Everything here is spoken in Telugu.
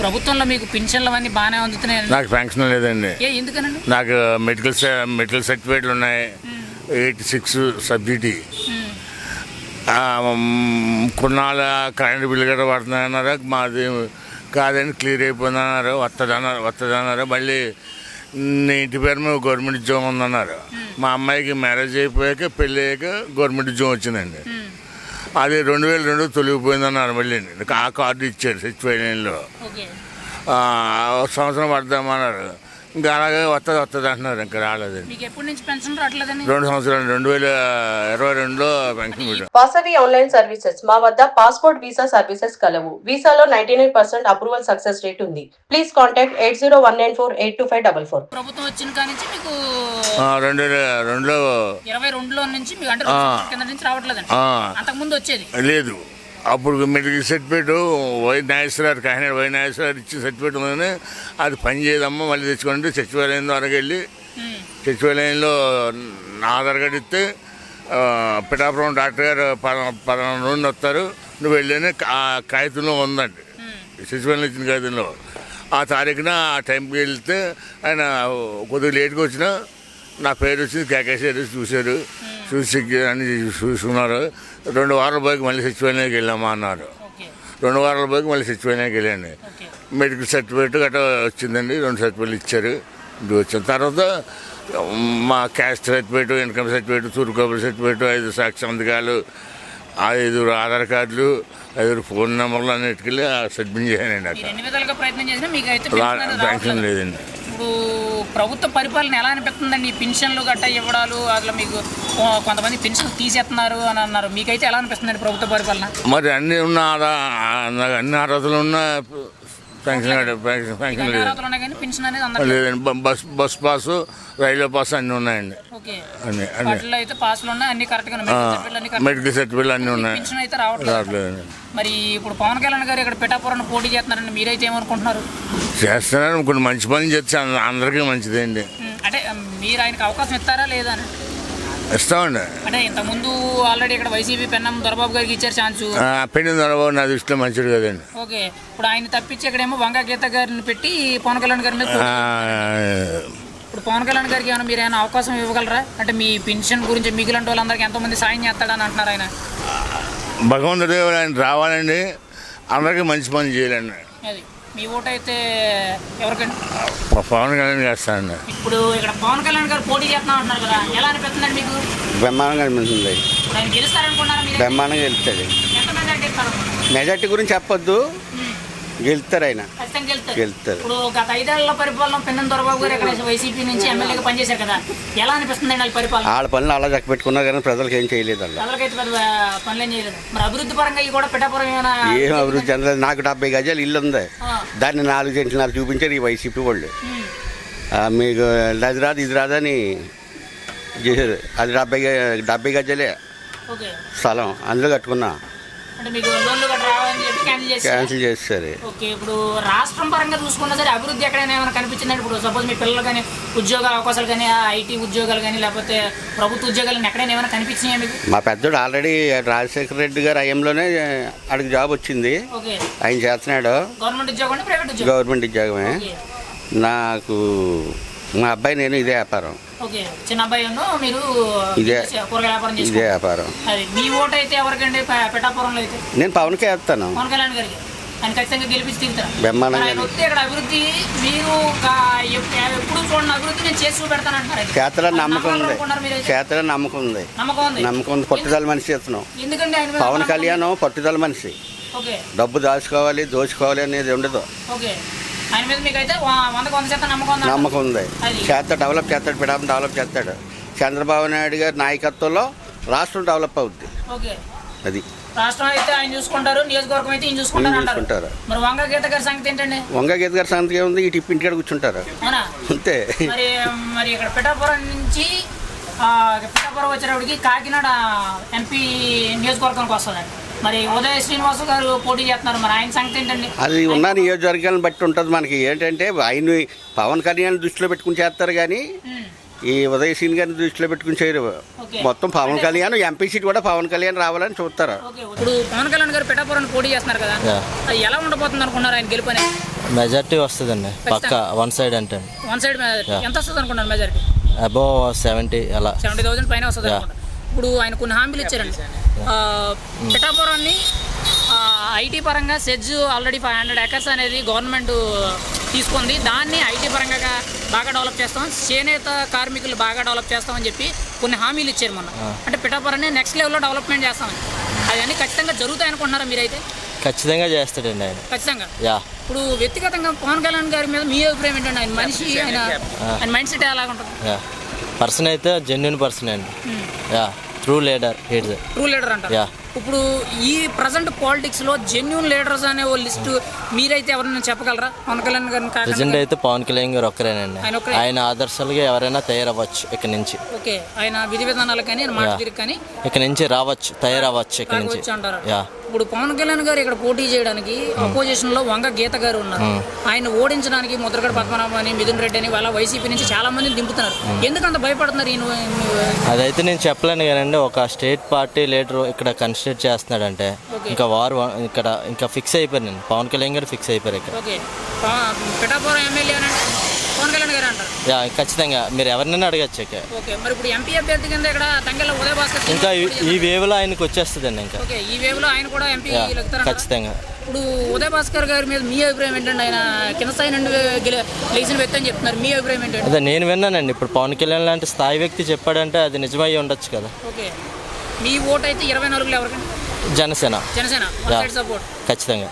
ప్రభుత్వంలో మీకు పెన్షన్లు అవన్నీ బాగానే అందుతున్నాయి నాకు పెన్షన్ లేదండి. ఏ ఎందుకనండి? నాకు మెడికల్ మెడికల్ సర్టిఫికేట్లు ఉన్నాయి. ఎయిటీ సిక్స్ సబ్సిడీ మ్, కొన్నాళ్ళ కరెంట్ బిల్లు కూడా పడుతున్నాయన్నారు? మాది కాదని క్లియర్ అయిపోయిందన్నారు? వస్తుందన్నారు వస్తుందన్నారు మళ్ళీ నీ ఇంటి పేరు మీద గవర్నమెంట్ ఉద్యోగం ఉందన్నారు? మా అమ్మాయికి మ్యారేజ్ అయిపోయాక పెళ్ళి అయ్యాక గవర్నమెంట్ ఉద్యోగం వచ్చిందండి. అది రెండు వేల రెండు తొలగిపోయిందన్నారు మళ్ళీ ఆ కార్డు ఇచ్చారు సచివాలయంలో ఓకే. ఆ, ఒక సంవత్సరం పడదామన్నారు. ఇంకా అలాగే వస్తుంది వస్తుంది అంటున్నారు ఇంకా రాలేదండి మీకు ఎప్పటి నుంచి పెన్షన్ రావట్లేదండి రెండు సంవత్సరాలు రెండు వేల ఇరవై రెండులో పెన్షన్ వాసవి ఆన్లైన్ సర్వీసెస్. మా వద్ద పాస్పోర్ట్ వీసా సర్వీసెస్ కలవు. వీసాలో ninety nine percent approval success rate ఉంది. Please contact eight zero one nine four eight two five double four. ప్రభుత్వం వచ్చిన కాడి నుంచి మీకు రెండు వేల రెండులో ఇరవై రెండులో నుంచి మీకు అంటే రెండు సంవత్సరాల కింద నుంచి రావట్లేదండి. ఆ, అంతకుముందు వచ్చేది. లేదు. అప్పుడు medical certificate Y Nageswararao Kakinada Y Nageswararao ఇచ్చిన సర్టిఫికేట్ ఉందని అది పని చేయదమ్మా మళ్ళీ తెచ్చుకోండి సచివాలయం ద్వారా వెళ్ళి సచివాలయంలో నా ఆధార్ కార్డు ఇస్తే పిఠాపురం డాక్టర్ గారు పలానా పలానా నుండి వస్తారు నువ్వు వెళ్ళని ఆ కాగితంలో ఉందండి. సచివాలయం ఇచ్చిన కాగితంలో. ఆ తారీఖున ఆ టైంకి వెళ్తే ఆయన కొద్దిగా లేట్గా వచ్చినా నా పేరు వచ్చింది కేకేసారు చూశారు. చూసి అన్ని చూసుకున్నారు. రెండు వారాల పోయి మళ్ళీ సచివాలయానికి వెళ్ళామా అన్నారు. రెండు వారాల పోయి మళ్ళీ సచివాలయానికి వెళ్ళండి ఓకే. మెడికల్ సర్టిఫికేట్ గట్రా వచ్చిందండి. రెండు సర్టిఫికేట్లు ఇచ్చారు. ఇది వచ్చిన తర్వాత మా క్యాస్ట్ సర్టిఫికేట్ ఇన్కమ్ సర్టిఫికేట్ తూర్పు సర్టిఫికేట్ ఐదు సాక్షి సంతకాలు ఐదు ఆధార్ కార్డులు ఐదు ఫోన్ నెంబర్లు అన్నిటికెళ్ళి సబ్మిట్ చేశానండి మీరు అక్కడ పెన్షన్. లేదండి. ఇప్పుడు ప్రభుత్వ పరిపాలన ఎలా అనిపిస్తుందండి? పెన్షన్లు గట్ట ఇవ్వడాలు అట్లా మీకు కొంతమంది పెన్షన్ తీసేస్తున్నారు అని అన్నారు. మీకైతే ఎలా అనిపిస్తుందండి ప్రభుత్వ పరిపాలన? మరి అన్ని ఉన్న అన్ని అర్హతలు ఉన్న పెన్షన్ పెన్షన్ లేదు. లేదండి bus bus pass railway pass అన్నీ ఉన్నాయండి. ఓకే. అన్ని అన్ని. మెడికల్ సర్టిఫికేట్లు అన్నీ ఉన్నాయి. రావట్లేదు. రావట్లేదండి. మరి ఇప్పుడు పవన్ కళ్యాణ్ గారు ఇక్కడ పిఠాపురం పోటీ చేస్తున్నారండి. మీరైతే ఏమనుకుంటున్నారు? చేస్తున్నారు కొన్ని మంచి పని చేస్తే అంద- అందరికీ మంచిదండి. అంటే మీరు ఆయనకు అవకాశం ఇస్తారా లేదా అని? ఇస్తామండి అంటే ఇంతకుముందు ఆల్రెడీ ఇక్కడ వైసీపీ పెన్నం దొరబాబు గారికి ఇచ్చారు ఛాన్స్ ఆ, పెళ్ళి దొరబాబు నా దృష్టిలో మంచిది కదండి. ఓకే. ఇప్పుడు ఆయన తప్పించి ఇక్కడేమో వంగా గీత గారిని పెట్టి పవన్ కళ్యాణ్ గారి మీద ఆ, ఇప్పుడు పవన్ కళ్యాణ్ గారికి ఏమైనా మీరు ఏమైనా అవకాశం ఇవ్వగలరా? అంటే మీ పెన్షన్ గురించి మిగిలిన వాళ్ళందరికీ ఎంతమంది సాయం చేస్తాడని అంటున్నారు ఆయన. భగవంతుడు ఆయన రావాలండి. అందరికీ మంచి పని చేయాలండి. అది. మీ ఓటు అయితే ఎవరికండి పవన్ కళ్యాణ్ చేస్తానండి ఇప్పుడు ఇక్కడ పవన్ కళ్యాణ్ గారు పోటీ చేస్తున్నా అంటున్నారు కదా ఎలా అనిపిస్తుందండి మీకు? బ్రహ్మాండంగా అనిపిస్తుంది. ఇప్పుడు ఆయన గెలుస్తారనుకున్నారా మీరు? బ్రహ్మాండంగా గెలుస్తాడు. ఎంత మెజార్టీ ఇస్తారు? మెజార్టీ గురించి చెప్పొద్దు. గెలుస్తారు ఆయన గెలుస్తారు గెలుస్తారు. ఇప్పుడు గత ఐదేళ్ళ పరిపాలన పెన్నం దొరబాబు గారు ఇక్కడ వైసీపీ నుంచి ఎమ్మెల్యేగా పనిచేశారు కదా ఎలా అనిపిస్తుందండి వాళ్ళ పరిపాలన? వాళ్ళ పనులు అలా చక్క పెట్టుకున్నారు కానీ ప్రజలకు ఏం చేయలేదు అలా ఎవరికైతే పెద్ద పనులేం చేయలేదు. మరి అభివృద్ధి పరంగా ఇవి కూడా పిఠాపురం ఏమైనా ఏం అభివృద్ధి చెందలేదు. నాకు డెబ్బై గజాలు ఇల్లు ఉంది. దాన్ని నాలుగు సెంట్లు చూపించారు ఈ వైసీపీ వాళ్ళు. మీకు అది రాదు ఇది రాదని చేశారు. అది డెబ్బై డెబ్బై గజాలే స్థలం. అందులో కట్టుకున్నా. క్యాన్సిల్ చేసి క్యాన్సిల్ చేస్తారు ఓకే ఇప్పుడు రాష్ట్రం పరంగా చూసుకున్నా సరే అభివృద్ధి ఎక్కడైనా ఏమైనా కనిపించిందండి ఇప్పుడు సపోజ్ మీ పిల్లలు కానీ ఉద్యోగ అవకాశాలు కానీ ఐటీ ఉద్యోగాలు కానీ లేకపోతే ప్రభుత్వ ఉద్యోగాలు ఎక్కడైనా ఏమైనా కనిపించినాయా మీకు? మా పెద్దోడు ఆల్రెడీ రాజశేఖర రెడ్డి గారు అయ్యంలోనే ఆడికి జాబ్ వచ్చింది. ఆయన చేస్తున్నాడు. గవర్నమెంట్ ఉద్యోగం ప్రైవేట్ ఉద్యోగం గవర్నమెంట్ ఉద్యోగమే. నాకు మా అబ్బాయి నేను ఇదే వ్యాపారం. ఓకే. చిన్న అబ్బాయి ఉన్ను మీరు ఇదే. కూరగాయల వ్యాపారం ఇదే చేసుకుంటారు. వ్యాపారం. అది మీ ఓటు అయితే ఎవరికండి ప- పిఠాపురంలో అయితే? నేను పవన్కే వేస్తాను పవన్ కళ్యాణ్ గారికి. ఆయన ఖచ్చితంగా గెలిపించి తీరుతారు. బ్రహ్మాండంగా మరి ఆయన వస్తే ఇక్కడ అభివృద్ధి మీరు ఒక ఎప్- ఎప్పుడు చూడండి అభివృద్ధి నేను చేసి చూపెడతాను అంటారు ఆయన. చేతలని అది నమ్మకం ఉంది. నమ్మకం ఉంది. నమ్మకం ఉంది. నమ్మకం ఉంది. పట్టుదల మనిషి మీద పవన్? కళ్యాణ్ పట్టుదల మనిషి. డబ్బు దాచుకోవాలి దోచుకోవాలి అనేది ఉండదు. ఓకే. ఆయన మీద వందకు వంద శాతం నమ్మకం ఉందా? నమ్మకం ఉంది. చేత డెవలప్ చేస్తాడు పిడాపం డెవలప్ చేస్తాడు. చంద్రబాబు నాయుడు గారి నాయకత్వంలో రాష్ట్రం డెవలప్ అవుద్ది. ఓకే. అది. రాష్ట్రం అయితే ఆయన చూసుకుంటారు నియోజకవర్గం అయితే ఈయన చూసుకుంటారు. మరి వంగ గీత గారి సంగతి ఏంటండి? వంగ గీత గారి సంగతి ఏముంది? ఈ టిప్ ఇంటికాడ కూర్చుంటారు. అంతే. మరి మరి ఇక్కడ పిఠాపురం నుంచి పిఠాపురం వచ్చేటప్పటికి కాకినాడ ఎంపీ నియోజకవర్గానికి వస్తుందండి మరి ఉదయ శ్రీనివాసు గారు పోటీ చేస్తున్నారు. మరి ఆయన సంగతి ఏంటండి? అది ఉన్న నియోజకవర్గాలను బట్టి ఉంటుంది మనకి. ఏంటంటే ఆయన పవన్ కళ్యాణ్ దృష్టిలో పెట్టుకుని చేస్తారు కానీ ఉమ్, ఈ ఉదయ్ సీన్ గారిని దృష్టిలో పెట్టుకుని చేయరు. ఓకే. మొత్తం పవన్ కళ్యాణ్ ఎంపీ సీట్ కూడా పవన్ కళ్యాణ్ రావాలని చూస్తారు. ఇప్పుడు పవన్ కళ్యాణ్ గారు పిఠాపురాన్ని పోటీ చేస్తున్నారు కదా. ఎలా ఉండబోతుంది అనుకున్నారు ఆయన గెలుపని మెజార్టీ వస్తుందండి. పక్క వన్ సైడ్ అంటే. వన్ సైడ్ ఎంత వస్తుంది అనుకున్నారు మెజారిటీ అబోవ్ సెవెంటీ అలా. సెవెంటీ థౌసండ్ పైన వస్తుంది ఇప్పుడు ఆయన కొన్ని హామీలు ఇచ్చారండి. పిఠాపురాన్ని ఐటీ పరంగా SEZ already five hundred acres అనేది గవర్నమెంట్ తీసుకుంది. దాన్ని ఐటీ పరంగా బాగా డెవలప్ చేస్తాం. చేనేత కార్మికులు బాగా డెవలప్ చేస్తామని చెప్పి కొన్ని హామీలు ఇచ్చారు మొన్న. అంటే పిఠాపురాన్ని నెక్స్ట్ లెవెల్లో డెవలప్మెంట్ చేస్తామని. అవన్నీ ఖచ్చితంగా జరుగుతాయి అనుకుంటున్నారా మీరైతే? ఖచ్చితంగా చేస్తాడండి ఆయన. ఖచ్చితంగా? ఇప్పుడు వ్యక్తిగతంగా పవన్ కళ్యాణ్ గారి మీద మీ అభిప్రాయం ఏంటండి? ఆయన మనిషి ఆయన ఆయన మైండ్ సెట్ ఎలాగ ఉంటుంది పర్సన్ అయితే జెన్యున్ పర్సన్ అండి. Yeah true leader hit true leader అంటారు. యా. ఇప్పుడు ఈ ప్రజెంట్ పాలిటిక్స్లో జెన్యున్ లీడర్స్ అనే ఓ లిస్ట్ మీరైతే ఎవరైనా చెప్పగలరా? పవన్ కళ్యాణ్ గారిని ప్రజెంట్ అయితే పవన్ కళ్యాణ్ గారు ఒక్కరేనండి. ఆయన ఆదర్శాలుగా ఎవరైనా తయారవ్వచ్చు ఇక్కడ నుంచి. ఓకే ఆయన విధి విధానాలకు కానీ మాట కానీ ఇక్కడ నుంచి రావచ్చు తయారవ్వచ్చు ఇక్కడ నుంచి. యా. ఇప్పుడు పవన్ కళ్యాణ్ గారు ఇక్కడ పోటీ చేయడానికి అపోజిషన్లో వంగ గీత గారు ఉన్నారు. ఆయన ఓడించడానికి ముద్రగడ పద్మనాభం అని మిథున్ రెడ్డి అని వాళ్ళ వైసీపీ నుంచి చాలా మందిని దింపుతున్నారు. ఎందుకంత భయపడుతున్నారు ఈయన అదైతే నేను చెప్పలేను కానండి ఒక స్టేట్ పార్టీ లీడర్ ఇక్కడ కన్సిడర్ చేస్తున్నాడంటే ఇంకా వారు ఇక్కడ ఇంకా ఫిక్స్ అయిపోయారు నేను. పవన్ కళ్యాణ్ గారు ఫిక్స్ అయిపోయారు ఇక్కడ. పిఠాపురం ఎమ్మెల్యే పవన్ కళ్యాణ్ గారు అంటారు. యా ఖచ్చితంగా. మీరు ఎవరినైనా అడగచ్చు ఇక. ఓకే మరి ఇప్పుడు ఎంపీ అభ్యర్థి కింద ఇక్కడ తంగెళ్ళ ఉదయ భాస్కర్ ఇంకా ఈ- ఈ వేవ్లో ఆయనకు వచ్చేస్తుందండి ఇంకా. ఓకే ఈ వేవ్లో ఆయన కూడా ఎంపీ యా లెక్కుతారంటారా? ఖచ్చితంగా. ఇప్పుడు ఉదయ్ భాస్కర్ గారి మీద మీ అభిప్రాయం ఏంటండి? ఆయన కింద స్థాయి నుండి గెలి- లేచిన వ్యక్తి అని చెప్తున్నారు. మీ అభిప్రాయం ఏంటండి? అదే నేను విన్నానండి. ఇప్పుడు పవన్ కళ్యాణ్ లాంటి స్థాయి వ్యక్తి చెప్పాడంటే అది నిజమై ఉండొచ్చు కదా. ఓకే మీ ఓట్ అయితే ఇరవై నాలుగులో ఎవరికండి? జనసేన. జనసేన. Yeah support. ఖచ్చితంగా.